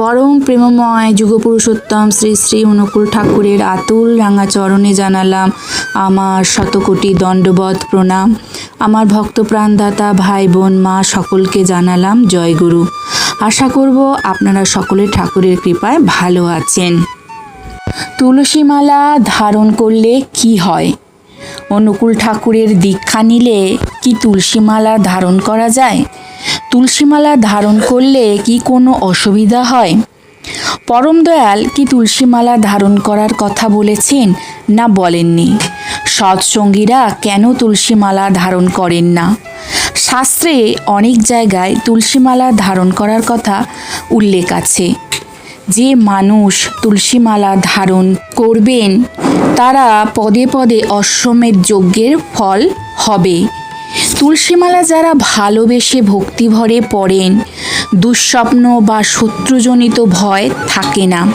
পরম প্রেমময় যুগপুরুষোত্তম শ্রী শ্রী অনুকূল ঠাকুরের আতুল রাঙা চরণে জানালাম আমার শতকোটি দণ্ডবধ প্রণাম। আমার ভক্ত প্রাণদাতা ভাই বোন মা সকলকে জানালাম জয়গুরু আশা করব আপনারা সকলে ঠাকুরের কৃপায় ভালো আছেন। তুলসীমালা ধারণ করলে কি হয়? অনুকূল ঠাকুরের দীক্ষা নিলে কি তুলসী মালা ধারণ করা যায়? তুলসী মালা ধারণ করলে কি কোনো অসুবিধা হয়? পরম দয়াল কি তুলসীমালা ধারণ করার কথা বলেছেন না বলেননি? সৎসঙ্গীরা কেন তুলসীমালা ধারণ করেন না? শাস্ত্রে অনেক জায়গায় তুলসীমালা ধারণ করার কথা উল্লেখ আছে। যে মানুষ তুলসীমালা ধারণ করবেন, তারা পদে পদে অশ্বমেধ যজ্ঞের ফল হবে। তুলসীমালা যারা ভালোবেসে ভক্তিভরে পড়েন, দুঃস্বপ্ন বা শত্রুজনিত ভয় থাকে না।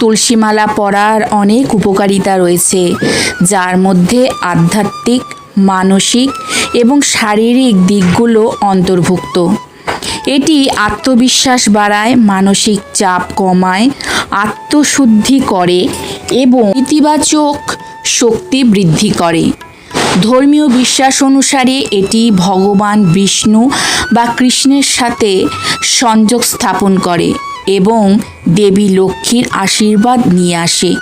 তুলসীমালা পড়ার অনেক উপকারিতা রয়েছে, যার মধ্যে আধ্যাত্মিক, মানসিক এবং শারীরিক দিকগুলো অন্তর্ভুক্ত। এটি আত্মবিশ্বাস বাড়ায়, মানসিক চাপ কমায়, আত্মশুদ্ধি করে এবং ইতিবাচক শক্তি বৃদ্ধি করে। ধর্মীয় বিশ্বাস অনুসারে এটি ভগবান বিষ্ণু বা কৃষ্ণের সাথে সংযোগ স্থাপন করে এবং দেবী লক্ষ্মীর আশীর্বাদ নিয়ে আসে।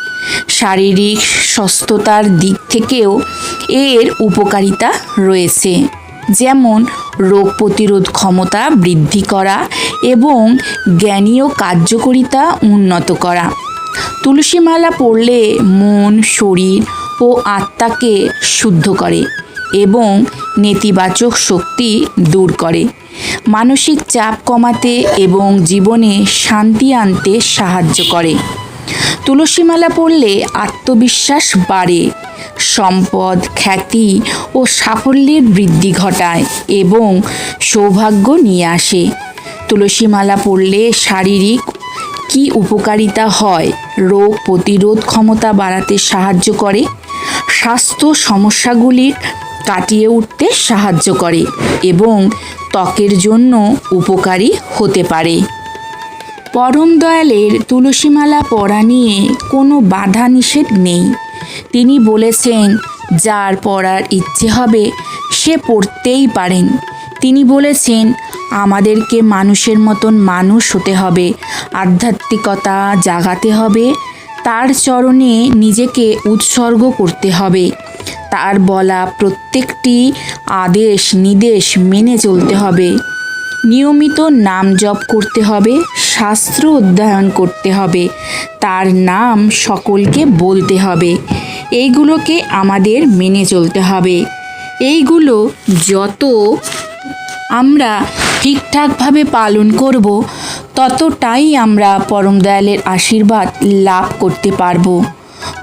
শারীরিক সুস্থতার দিক থেকেও এর উপকারিতা রয়েছে। যেমন, রোগ প্রতিরোধ ক্ষমতা বৃদ্ধি করা এবং জ্ঞানীয় কার্যকারিতা উন্নত করা। তুলসী মালা পড়লে মন, শরীর ও আত্মাকে শুদ্ধ করে এবং নেতিবাচক শক্তি দূর করে। মানসিক চাপ কমাতে এবং জীবনে শান্তি আনতে সাহায্য করে। তুলসীমালা পড়লে আত্মবিশ্বাস বাড়ে, সম্পদ, খ্যাতি ও সাফল্যের বৃদ্ধি ঘটায় এবং সৌভাগ্য নিয়ে আসে। তুলসীমালা পড়লে শারীরিক কি উপকারিতা হয়, রোগ প্রতিরোধ ক্ষমতা বাড়াতে সাহায্য করে স্বাস্থ্য সমস্যাগুলির কাটিয়ে উঠতে সাহায্য করে এবং ত্বকের জন্য উপকারী হতে পারে। পরম দয়ালের তুলসীমালা পড়া নিয়ে কোনো বাধা নিষেধ নেই। তিনি বলেছেন, যার পড়ার ইচ্ছে হবে, সে পড়তেই পারেন। তিনি বলেছেন, আমাদেরকে মানুষের মতন মানুষ হতে হবে, আধ্যাত্মিকতা জাগাতে হবে তার চরণে নিজেকে উৎসর্গ করতে হবে। তার বলা প্রত্যেকটি আদেশ, নির্দেশ মেনে চলতে হবে। নিয়মিত নাম জপ করতে হবে, শাস্ত্র অধ্যয়ন করতে হবে, তার নাম সকলকে বলতে হবে। এইগুলোকে আমাদের মেনে চলতে হবে। এইগুলো যত আমরা ঠিকঠাকভাবে পালন করব ততটাই আমরা পরম দয়ালের আশীর্বাদ লাভ করতে পারব।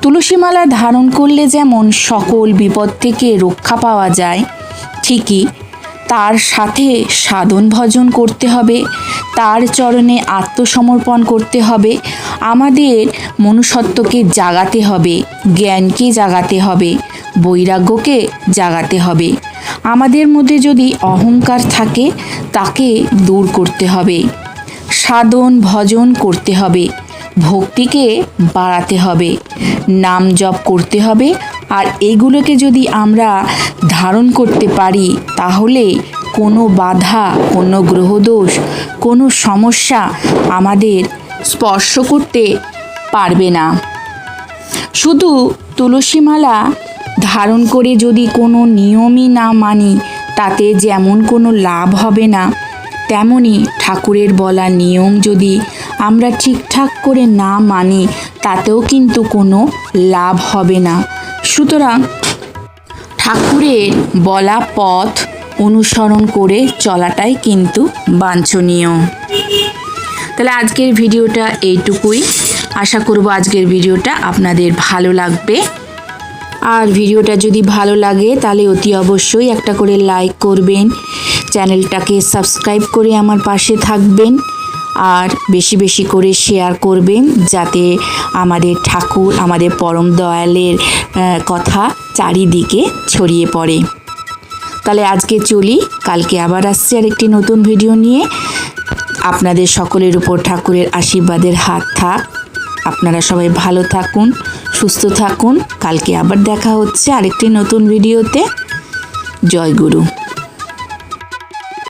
তুলসীমালা ধারণ করলে যেমন সকল বিপদ থেকে রক্ষা পাওয়া যায়, ঠিকই। তার সাথে সাধন ভজন করতে হবে, তার চরণে আত্মসমর্পণ করতে হবে, আমাদের মনুষ্যত্বকে জাগাতে হবে, জ্ঞানকে জাগাতে হবে, বৈরাগ্যকে জাগাতে হবে। আমাদের মধ্যে যদি অহংকার থাকে, তাকে দূর করতে হবে। সাধন ভজন করতে হবে, ভক্তিকে বাড়াতে হবে, নাম জপ করতে হবে, আর এগুলোকে যদি আমরা ধারণ করতে পারি, তাহলে কোনো বাধা, কোনো গ্রহদোষ, কোনো সমস্যা আমাদের স্পর্শ করতে পারবে না। শুধু তুলসীমালা ধারণ করে যদি কোনো নিয়মই না মানি, তাতে যেমন কোনো লাভ হবে না তেমনি ঠাকুরের বলা নিয়ম যদি আমরা ঠিকঠাক করে না মানি, তাতেও কিন্তু কোনো লাভ হবে না। সুতরাং ঠাকুরের বলা পথ অনুসরণ করে চলাটাই কিন্তু বাঞ্ছনীয়। তাহলে আজকের ভিডিওটা এইটুকুই। আশা করব আজকের ভিডিওটা আপনাদের ভালো লাগবে। আর ভিডিওটা যদি ভালো লাগে, তাহলে অতি অবশ্যই একটা করে লাইক করবেন। চ্যানেলটাকে সাবস্ক্রাইব করে আমার পাশে থাকবেন আর বেশি বেশি করে শেয়ার করবেন যাতে আমাদের ঠাকুর আমাদের পরম দয়ালের কথা চারিদিকে ছড়িয়ে পড়ে। তাহলে আজকে চলি, কালকে আবার আসছি আর একটি নতুন ভিডিও নিয়ে। আপনাদের সকলের উপর ঠাকুরের আশীর্বাদের হাত থাক। আপনারা সবাই ভালো থাকুন, সুস্থ থাকুন। কালকে আবার দেখা হচ্ছে আরেকটি নতুন ভিডিওতে। জয় গুরু।